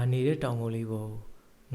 ငါနေတဲ့တောင်ကုန်းလေးပေါ်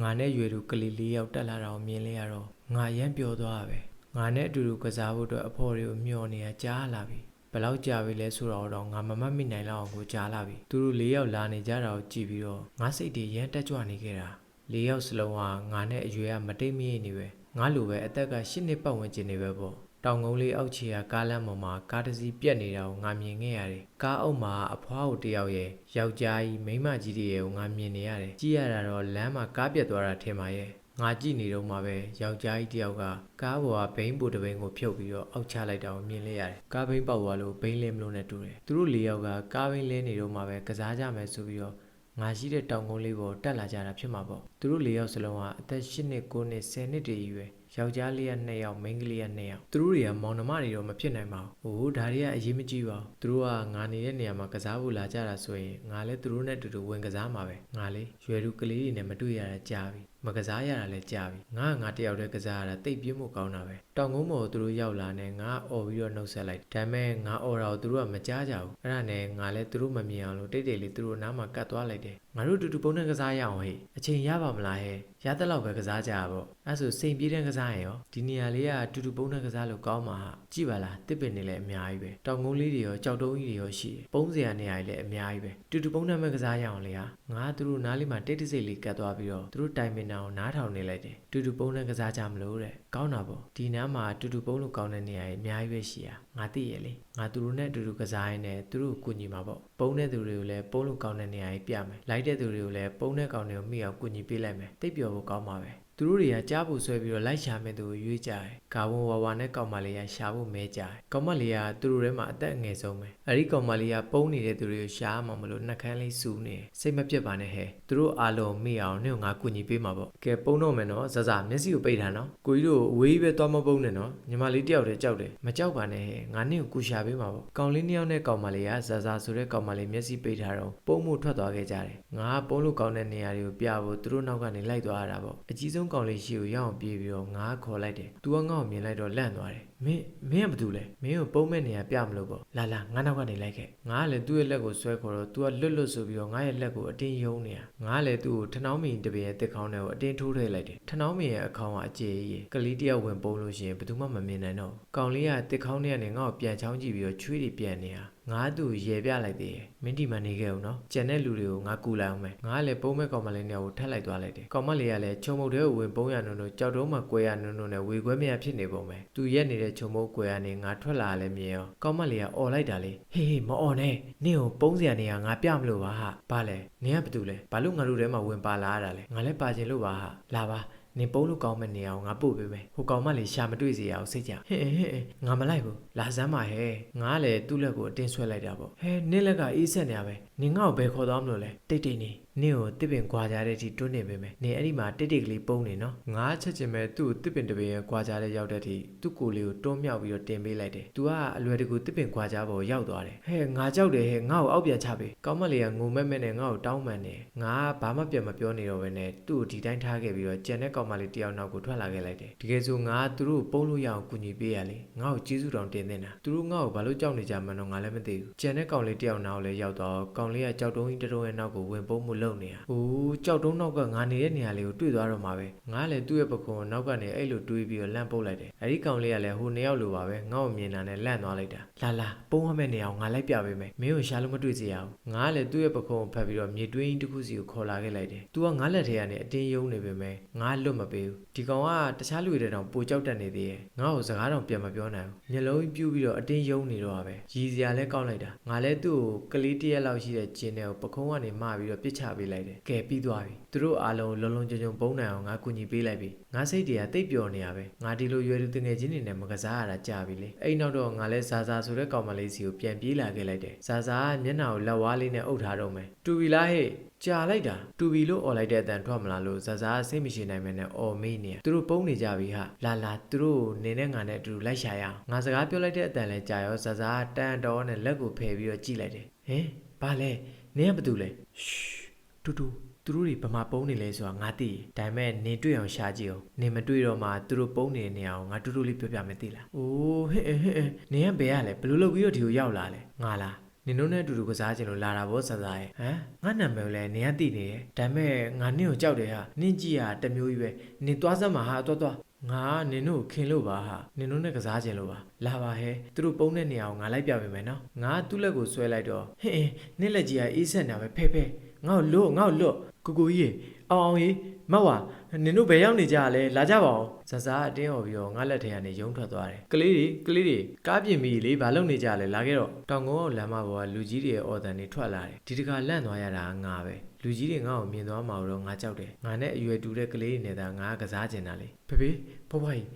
ငါနဲ့ရွယ်သူကလေးလေးယောက်တက်လာတာကိုမြင်လဲရတော့ငါရမ်းပျော်သွားတာပဲငါနဲ့အတူတူကစားဖို့အတွက်အဖေါ်တွေကိုမျှော်နေတာကြားလာပြီဘယ်လောက်ကြာပြီလဲဆိုတော့တော့ငါမမတ်မိနိုင်လောက်အောင်ကိုကြားလာပြီသူတို့လေးယောက်လာနေကြတာကိုကြည့်ပြီးတော့ငါစိတ်တွေရမ်းတက်ကြွနေခဲ့တာလေးယောက်စလုံးကငါနဲ့အရွယ်ကမတိတ်မရိပ်နေပဲငါလိုပဲအသက်က၈နှစ်ပတ်ဝန်းကျင်နေပဲပေါ့ တောင်ကုန်းလေးအောက်ခြေကကားလမ်းပေါ်မှာကားတစ်စီးပြက်နေတာကိုငါမြင်ခဲ့ရတယ်။ကားအုပ်မှာအဖွားကိုတယောက်ရဲ့ယောက်ျားကြီးမိန်းမကြီးတွေရဲ့ကိုငါမြင်နေရတယ်။ကြည့်ရတာတော့လမ်းမှာကားပြက်သွားတာထင်ပါရဲ့။ငါကြည့်နေတော့မှပဲယောက်ျားကြီးတယောက်ကကားပေါ်ကဘိန်းပိုတဘိန်းကိုဖြုတ်ပြီးတော့အောက်ချလိုက်တာကိုမြင်လိုက်ရတယ်။ကားဘိန်းပေါက်သွားလို့ဘိန်းလဲမလို့နဲ့တူတယ်။သူတို့လေးယောက်ကကားဘိန်းလဲနေတော့မှပဲကစားကြမယ်ဆိုပြီးတော့ငါရှိတဲ့တောင်ကုန်းလေးပေါ်တက်လာကြတာဖြစ်မှာပေါ့။သူတို့လေးယောက်စလုံးကအသက်၈နှစ်၉နှစ်10နှစ်တည်းကြီးပဲ။ ယောက်ျားလေးက2ယောက်မိန်းကလေးက2ယောက်သူတို့တွေကမောင်နှမတွေတော့မဖြစ်နိုင်ပါဘူး။ဟိုဒါတွေကအရေးမကြီးပါဘူး။သူတို့ကငါနေတဲ့နေရာမှာကစားဖို့လာကြတာဆိုရင်ငါလည်းသူတို့နဲ့အတူတူဝင်ကစားမှာပဲ။ငါလေရွယ်သူကလေးတွေနဲ့မတွေ့ရတာကြာပြီ။မကစားရတာလည်းကြာပြီ။ငါကငါတယောက်တည်းကစားရတာတိတ်ပြင်းမှုကောင်းတာပဲ။တောင်ကုန်းပေါ်သူတို့ရောက်လာနေငါអော်ပြီးတော့နှုတ်ဆက်လိုက်။ဒါပေမဲ့ငါអော်တာကိုသူတို့ကမကြားကြဘူး။အဲ့ဒါနဲ့ငါလည်းသူတို့မမြင်အောင်လို့တိတ်တိတ်လေးသူတို့နားမှာကတ်သွားလိုက်တယ်။ ငါတို့အတူတူပုံနဲ့ကစားရအောင်ဟဲ့။အချိန်ရပါမလားဟဲ့။ရတဲ့လောက်ပဲကစားကြရပေါ့။အဲ့ဆိုစိန်ပြေးတဲ့ကစားရင်ရောဒီနေရာလေးကအတူတူပုံနဲ့ကစားလို့ကောင်းမှာဟာကြည့်ပါလားတစ်ပင်နေလည်းအများကြီးပဲတောင်ကုန်းလေးတွေရောကြောက်တုံးကြီးတွေရောရှိတယ်ပုံးစရာနေရာတွေလည်းအများကြီးပဲတူတူပုံနဲ့မဲ့ကစားရအောင်လေဟာ ငါသူတို့နားလေးမှာတိတ်တိတ်စိတ်လေးကတ်သွားပြီးတော့သူတို့တိုင်ပင်တာကိုနားထောင်နေလိုက်တယ်တူတူပုံနဲ့ကစားကြမလို့တဲ့ကောင်းတာပေါ့ဒီနားမှာတူတူပုံလို့ကောင်းတဲ့နေရာတွေအများကြီးပဲရှိရငါသိရလေငါသူတို့နဲ့အတူတူကစားရင်းနဲ့သူတို့ကိုကူညီမှာပေါ့ပုံတဲ့သူတွေကိုလည်းပုံလို့ကောင်းတဲ့နေရာကြီးပြမယ်လိုက်တဲ့သူတွေကိုလည်းပုံတဲ့ကောင်တွေကိုမိအောင်ကူညီပေးလိုက်မယ်တိတ်ပျော်ဖို့ကောင်းပါပဲသူတို့တွေကကြားဖို့ဆွဲပြီးတော့လိုက်ရှာမဲ့သူကိုရွေးကြတယ်။ဂါဝံဝါဝါနဲ့ကောင်မလေးကရှာဖို့မဲကြတယ်။ကောင်မလေးကသူတို့ထဲမှာအသက်အငယ်ဆုံးပဲ။အဲဒီကောင်မလေးကပုံနေတဲ့သူတွေကိုရှာမှမလို့နှက်ခမ်းလေးစူနေတယ်။စိတ်မပြတ်ပါနဲ့ဟဲ့။သူတို့အားလုံးမိအောင်နှုတ်ငါကူညီပေးမှာပေါ့။ကဲပုံတော့မယ်နော်။ဇဇမျက်စိကိုပိတ်ထားနော်။ကိုကြီးတို့အဝေးကြီးပဲသွားမပုံနဲ့နော်။ညီမလေးတယောက်တည်းကြောက်တယ်။မကြောက်ပါနဲ့ဟဲ့။ငါနင့်ကိုကူရှာပေးမှာပေါ့။ကောင်လေးနှစ်ယောက်နဲ့ကောင်မလေးကဇဇဆိုတဲ့ကောင်မလေးမျက်စိပိတ်ထားတော့ပုံမှုထွက်သွားခဲ့ကြတယ်။ငါကပုံလို့ကောင်းတဲ့နေရာတွေကိုပြဖို့သူတို့နောက်ကနေလိုက်သွားရတာပေါ့။အကြီးဆုံးကောင်လေးရှိကိုရအောင်ပြေးပြီးတော့ငါခေါ်လိုက်တယ်။ तू ကငါ့ကိုမြင်လိုက်တော့လန့်သွားတယ်။ မင်းမင်းကဘာတူလဲမင်းကိုပုံမဲ့နေရာပြမလို့ပေါ့လာလာငါနောက်ကနေလိုက်ခဲ့ငါကလည်းသူ့ရဲ့လက်ကိုဆွဲခေါ်တော့ तू ကလွတ်လွတ်ဆိုပြီးတော့ငါရဲ့လက်ကိုအတင်းယုံနေတာငါကလည်းသူ့ကိုထနှောင်းမင်းတပည့်ရဲ့တစ်ခေါင်းထဲကိုအတင်းထိုးထည့်လိုက်တယ်ထနှောင်းမင်းရဲ့အခေါင်းကအကျေကြီးကလေးတယောက်ဝင်ပုံလို့ရှိရင်ဘယ်သူမှမမြင်နိုင်တော့ဘူးကောင်လေးကတစ်ခေါင်းထဲကနေငါ့ကိုပြန်ချောင်းကြည့်ပြီးတော့ချွေးတွေပြန်နေတာငါသူ့ကိုရေပြလိုက်သေးတယ်မင်းဒီမှာနေခဲ့ဦးနော်ကြံတဲ့လူတွေကိုငါကူလိုက်အောင်မယ်ငါကလည်းပုံမဲ့ကောင်မလေးနဲ့ကိုထက်လိုက်သွားလိုက်တယ်ကောင်မလေးကလည်းချုံမုတ်တဲ့ကိုဝင်ပုံရနုံနုံကြောက်တုံးမှာကွဲရနုံနုံနဲ့ဝေခွဲမရဖြစ်နေပုံပဲသူရက်နေတဲ့ချုံမုတ်ကွဲရနေငါထွက်လာလည်းမြင်ရောကောင်မလေးကអော်လိုက်တာလေဟေးဟေးမអော်နဲ့နင့်ကိုပုံစရာနေရငါပြမလို့ပါဟာဘာလဲနင်ကဘာတူလဲဘာလို့ငါတို့ထဲမှာဝင်ပါလာရတာလဲငါလည်းပါချင်လို့ပါဟာလာပါနင်ပုံးလို့ကောင်းမဲ့နေအောင်ငါပို့ပေးမယ်ဟိုကောင်မလေးရှာမတွေ့စေရအောင်စိတ်ကြဟဲ့ဟဲ့ဟဲ့ငါမလိုက်ဘူးလာစမ်းပါဟဲ့ငါကလည်းသူ့လက်ကိုအတင်းဆွဲလိုက်တာပေါ့ဟဲ့နင့်လက်ကအေးဆက်နေရပဲနင်ငါ့ကိုဘယ်ခေါ်သွားမလို့လဲတိတ်တိတ်နေ နင့်ကိုတစ်ပင်ကွာကြတဲ့အထိတွန်းနေပေးမယ်နင်အဲ့ဒီမှာတိတ်တိတ်ကလေးပုံးနေနော်ငါချက်ချင်မဲ့သူ့ကိုတစ်ပင်တစ်ပင်ရဲ့ကွာကြတဲ့ရောက်တဲ့အထိသူ့ကိုယ်လေးကိုတွန်းမြောက်ပြီးတော့တင်ပေးလိုက်တယ်သူကအလွယ်တကူတစ်ပင်ကွာကြပေါ်ရောက်သွားတယ်ဟဲ့ငါကြောက်တယ်ဟဲ့ငါ့ကိုအောက်ပြန်ချပေးကောင်မလေးကငုံမဲ့မဲ့နဲ့ငါ့ကိုတောင်းပန်နေငါကဘာမှပြန်မပြောနေတော့ဘဲနဲ့သူ့ကိုဒီတိုင်းထားခဲ့ပြီးတော့ကြံတဲ့ကောင်မလေးတယောက်နောက်ကိုထွက်လာခဲ့လိုက်တယ်တကယ်ဆိုငါကသူတို့ကိုပုံးလို့ရအောင်ကူညီပေးရလေငါ့ကိုကျေးဇူးတောင်တင်နေတာသူတို့ငါ့ကိုဘာလို့ကြောက်နေကြမှန်းတော့ငါလည်းမသိဘူးကြံတဲ့ကောင်လေးတယောက်နောက်ကိုလည်းရောက်တော့ကောင်လေးကကြောက်တုံးကြီးတစ်တုံးရဲ့နောက်ကိုဝင်ပုံးမှုလုပ်နေတာအိုးကြောက်တုံးနောက်ကငါနေတဲ့နေရာလေးကိုတွေ့သွားတော့မှာပဲငါလည်းသူ့ရဲ့ပခုံးကိုနောက်ကနေအဲ့လိုတွေးပြီးတော့လန့်ပုတ်လိုက်တယ်အဲ့ဒီကောင်လေးကလည်းဟိုနှစ်ယောက်လိုပါပဲငါ့ကိုမြင်တာနဲ့လန့်သွားလိုက်တာလာလာပုံးရမယ့်နေရာကိုငါလိုက်ပြပေးမယ်မင်းကိုရှာလို့မတွေ့စေရအောင်ငါကလည်းသူ့ရဲ့ပခုံးကိုဖတ်ပြီးတော့မြေတွင်းတစ်ခုစီကိုခေါ်လာခဲ့လိုက်တယ်။ तू ကငါလက်ထဲကနေအတင်းယုံနေပေမဲ့ငါလွတ်မပေးဘူး။ဒီကောင်ကတခြားလူတွေတောင်ပိုကြောက်တတ်နေသေးရဲ့။ငါ့ကိုစကားတောင်ပြန်မပြောနိုင်ဘူး။မျက်လုံးပြူးပြီးတော့အတင်းယုံနေတော့ပဲ။ရည်စရာလဲကောက်လိုက်တာ။ငါလည်းသူ့ကိုကလေးတစ်ရက်လောက်ရှိတဲ့ကျင်းထဲကိုပခုံးကနေမပြီးတော့ပြစ်ချပေးလိုက်တယ်။ကဲပြီးသွားပြီ။သူတို့အားလုံးလုံလုံချုံချုံပုံးနိုင်အောင်ငါကူညီပေးလိုက်ပြီ။ငါစိတ်တွေကတိတ်ပျော်နေရပဲ။ငါဒီလိုရွယ်သူတငယ်ချင်းတွေနဲ့မကစားရတာကြာပြီလေ။အဲ့နောက်တော့ငါလည်းဇာဇာဆိုတဲ့ကောင်မလေးစီကိုပြန်ပြေးလာခဲ့လိုက်တယ်။ဇာဇာကမျက်နှာကိုလက်ဝါးလေးနဲ့အုပ်ထားတော့မယ်။တူပြီလားဟဲ့။ကြာလိုက်တာတူပြီလို့អော်လိုက်တဲ့အတန်ထွက်မလာလို့ဇာဇာကစိတ်မရှိနိုင်မနဲ့អော်မေးနေရသူတို့ပုံနေကြပြီဟာလာလာသူတို့ကိုနေနဲ့ငါနဲ့အတူတူလိုက်ရှာရအောင်ငါစကားပြောလိုက်တဲ့အတန်လဲကြာရောဇာဇာကတန်တော်နဲ့လက်ကိုဖယ်ပြီးတော့ကြည့်လိုက်တယ်ဟင်ဘာလဲနင်ကဘာတူလဲရှ် တူတူသူတို့တွေဗမာပုံနေလဲဆိုတာငါသိတယ်ဒါပေမဲ့နင်တွေ့အောင်ရှာကြည့်အောင်နင်မတွေ့တော့မှသူတို့ပုံနေတဲ့နေရာကိုငါတူတူလေးပြောပြမယ်သိလားအိုးဟဲ့ဟဲ့ဟဲ့နင်ကဘယ်ရလဲဘယ်လိုလုပ်ပြီးတော့ဒီကိုရောက်လာလဲငါလားနင်တို့နဲ့အတူတူကစားခြင်းလို့လာတာဗောဆဆာရဲ့ဟမ်ငါနာမည်ကိုလည်းနင်ကသိနေတယ်ဒါပေမဲ့ငါနင့်ကိုကြောက်တယ်ဟာနင့်ကြည့်ရတစ်မျိုးကြီးပဲနင်သွားစမ်းမှာဟာသွားသွားငါကနင်တို့ကိုခင်လို့ပါဟာနင်တို့နဲ့ကစားခြင်းလို့ပါလာပါဟဲသူတို့ပုံတဲ့နေရာကိုငါလိုက်ပြပေးမယ်နော်ငါကသူ့လက်ကိုဆွဲလိုက်တော့ဟင်းအင်းနင့်လက်ကြီးကအေးဆက်နေပဲဖဲဖဲ ငါ့ကိုလွတ်ငါ့ကိုလွတ်ကိုကိုကြီးရေအောင်အောင်ကြီးမတ်ဝါနင်တို့ဘယ်ရောက်နေကြရလဲလာကြပါဦးဇဇာအတင်းဟော်ပြီးတော့ငါလက်ထဲကနေရုံထွက်သွားတယ်ကလေးတွေကလေးတွေကားပြင်ပြီးလေဘာလုပ်နေကြလဲလာခဲ့တော့တောင်ကုန်းအောင်လမ်းမပေါ်ကလူကြီးတွေရဲ့အော်တန်တွေထွက်လာတယ်ဒီတခါလန့်သွားရတာကငါပဲလူကြီးတွေငါ့ကိုမြင်သွားမှာတော့ငါကြောက်တယ်ငါနဲ့အရွယ်တူတဲ့ကလေးတွေနဲ့သာငါကစားကျင်တာလေဖေဖေဘဘကြီး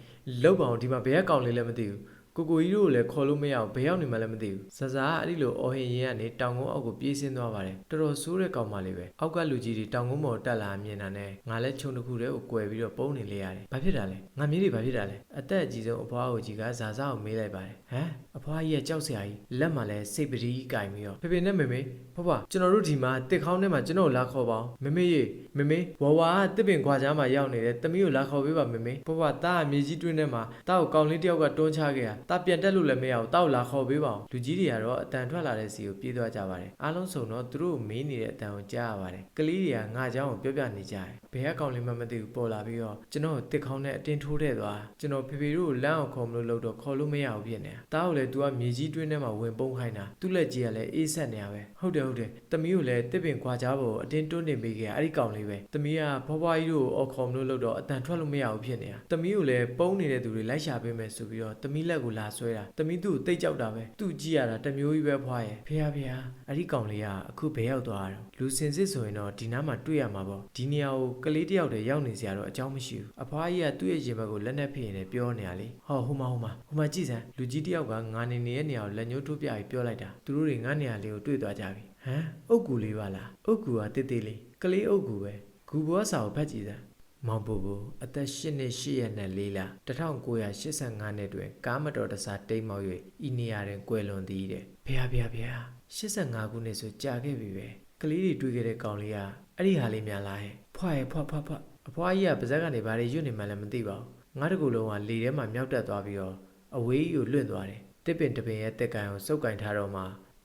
လောက်ပါအောင်ဒီမှာဘယ်ကကောင်လေးလဲမသိဘူး ကိုကိုကြီးတို့ကိုလည်းခေါ်လို့မရအောင်ဘယ်ရောက်နေမှလည်းမသိဘူးဇဇာကအဲ့ဒီလိုအော်ဟင်ရင်ကနေတောင်ကုန်းအောက်ကိုပြေးဆင်းသွားပါတယ်တော်တော်ဆိုးတဲ့ကောင်မလေးပဲအောက်ကလူကြီးတွေတောင်ကုန်းပေါ်တက်လာမြင်တာနဲ့ငါလည်းခြုံတစ်ခုတည်းကိုကွယ်ပြီးတော့ပုံနေလေရတယ်ဘာဖြစ်တာလဲငါမြေးတွေဘာဖြစ်တာလဲအသက်အကြီးဆုံးအဖွားကိုကြီးကဇာဇာကိုမေးလိုက်ပါတယ်ဟမ်အဖွားကြီးကကြောက်စရာကြီးလက်မှာလည်းစိတ်ပတိကင်ပြီးတော့ဖေဖေနဲ့မေမေဖဖကျွန်တော်တို့ဒီမှာတစ်ခေါင်းထဲမှာကျွန်တော်ကိုလာခေါ်ပါအောင်မေမေရေမေမေဝဝါကတစ်ပင်ခွာချားမှာရောက်နေတယ်တမီးကိုလာခေါ်ပေးပါမေမေဖဖတားကမြေကြီးတွင်းထဲမှာတားကိုကောင်လေးတယောက်ကတွန်းချခဲ့တားပြန်တက်လို့လည်းမရဘူးတားကိုလာခေါ်ပေးပါအောင်လူကြီးတွေကတော့အတန်ထွက်လာတဲ့စီကိုပြေးသွားကြပါတယ်အားလုံးစုံတော့သူတို့ကိုမေးနေတဲ့အတန်ကိုကြားရပါတယ်ကလေးတွေကငါเจ้าကိုပြောပြနေကြတယ်ဘယ်ကကောင်လေးမှမသိဘူးပေါ်လာပြီးတော့ကျွန်တော်ကိုတစ်ခေါင်းနဲ့အတင်းထိုးတဲ့သွားကျွန်တော်ဖေဖေတို့ကိုလမ်းအောင်ခေါ်မလို့လို့တော့ခေါ်လို့မရဘူးဖြစ်နေတာတားကိုလည်း तू ကမြေကြီးတွင်းထဲမှာဝင်ပုန်းခိုင်းတာသူ့လက်ကြီးကလည်းအေးဆက်နေရပဲဟုတ်တယ်ဟုတ်တယ်တမီးကိုလည်းတစ်ပင်ခွာချဖို့အတင်းတွန်းတင်ပေးခဲ့အဲ့ဒီကောင်လေးပဲတမီးကဖွားဖွားကြီးတို့ကိုအော်ခေါ်မလို့လို့တော့အတန်ထွက်လို့မရဘူးဖြစ်နေတာတမီးကိုလည်းပုံနေတဲ့သူတွေလိုက်ရှာပေးမယ်ဆိုပြီးတော့တမီးလက်ကို လာဆွဲတာတမီးသူ့ကိုတိတ်ကြောက်တာပဲသူ့ကြည့်ရတာတစ်မျိုးကြီးပဲဖွားရဲ့ဖေဟာဖေဟာအဲ့ဒီကောင်လေးကအခုဘယ်ရောက်သွားတာလဲလူစင်စစ်ဆိုရင်တော့ဒီနားမှာတွေ့ရမှာပေါ့ဒီနေရာကိုကလေးတယောက်တည်းရောက်နေစရာတော့အကြောင်းမရှိဘူးအဖွားကြီးကသူ့ရဲ့ရင်ဘတ်ကိုလက်နဲ့ဖိရင်လည်းပြောနေရလေဟောဟိုမှာဟိုမှာဟိုမှာကြည့်စမ်းလူကြီးတယောက်ကငါနေနေတဲ့နေရာကိုလက်ညှိုးထိုးပြပြီးပြောလိုက်တာသူတို့တွေငါနေရာလေးကိုတွေ့သွားကြပြီဟမ်အုတ်ကူလေးပါလားအုတ်ကူကတိတ်တိတ်လေးကလေးအုတ်ကူပဲဂူဘောစာကိုဖတ်ကြည့်စမ်း မောင်ပူပူအသက်၈နှစ်၈ရက်နဲ့၄လ1985နှစ်တွင်ကားမတော်တဆတိမ်မောက်၍ဤနေရာတွင်ကွယ်လွန်သည်တဲ့ဖေဟာဖေဟာဖေဟာ85ခုနှစ်ဆိုကြာခဲ့ပြီပဲကလေးတွေတွေ့ခဲ့တဲ့ကောင်လေးကအဲ့ဒီဟာလေးများလားဟဲ့ဖွာရဲ့ဖွာဖွာဖွာအဖွားကြီးကပါဇက်ကနေဘာတွေရွတ်နေမှလည်းမသိပါဘူးငါတကူလုံးကလေထဲမှာမြောက်တက်သွားပြီးတော့အဝေးကြီးကိုလွင့်သွားတယ်တစ်ပင်တစ်ပင်ရဲ့တက်ကန်ကိုစုပ်ကင်ထားတော့မှ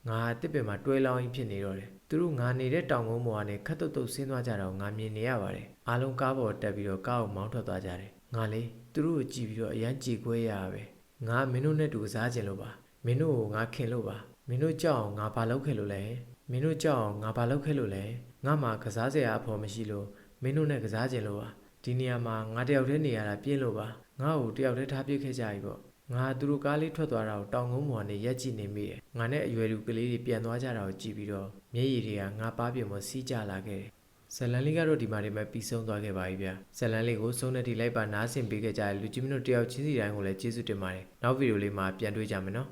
ငါတစ်ပင်မှာတွဲလောင်းကြီးဖြစ်နေတော့တယ် သူတို့ငါနေတဲ့တောင်ကုန်းပေါ်ကနေခတ်တုတ်တုတ်ဆင်းသွားကြတော့ငါမြင်နေရပါတယ်အားလုံးကားပေါ်တက်ပြီးတော့ကားကိုမောင်းထွက်သွားကြတယ်ငါလေသူတို့ကိုကြည့်ပြီးတော့အရန်ကြည်ခွဲရတာပဲငါမင်းတို့နဲ့တူစားခြင်းလို့ပါမင်းတို့ကိုငါခင်လို့ပါမင်းတို့ကြောက်အောင်ငါဘာလုပ်ခဲ့လို့လဲမင်းတို့ကြောက်အောင်ငါဘာလုပ်ခဲ့လို့လဲငါမှကစားစရာအဖော်မရှိလို့မင်းတို့နဲ့ကစားခြင်းလို့ပါဒီနေရာမှာငါတယောက်တည်းနေရတာပြင်းလို့ပါငါ့ကိုတယောက်တည်းထားပြစ်ခဲ့ကြပြီပေါ့ ငါသူတို့ကားလေးထွက်သွားတာကိုတောင်ကုန်းပေါ်ကနေရက်ကြည့်နေမိတယ်ငါနဲ့အရွယ်လူကလေးတွေပြန်သွားကြတာကိုကြည့်ပြီးတော့မျက်ရည်တွေကငါပါပြင်မစီးကြလာခဲ့တယ်ဇလန်လေးကတော့ဒီမှာဒီမှာပြီးဆုံးသွားခဲ့ပါပြီဗျဇလန်လေးကိုဆုံးတဲ့ဒီလိုက်ပါနားဆင်ပေးခဲ့ကြတဲ့လူကြီးမင်းတို့တယောက်ချင်းစီတိုင်းကိုလည်းကျေးဇူးတင်ပါတယ်နောက်ဗီဒီယိုလေးမှာပြန်တွေ့ကြမယ်နော်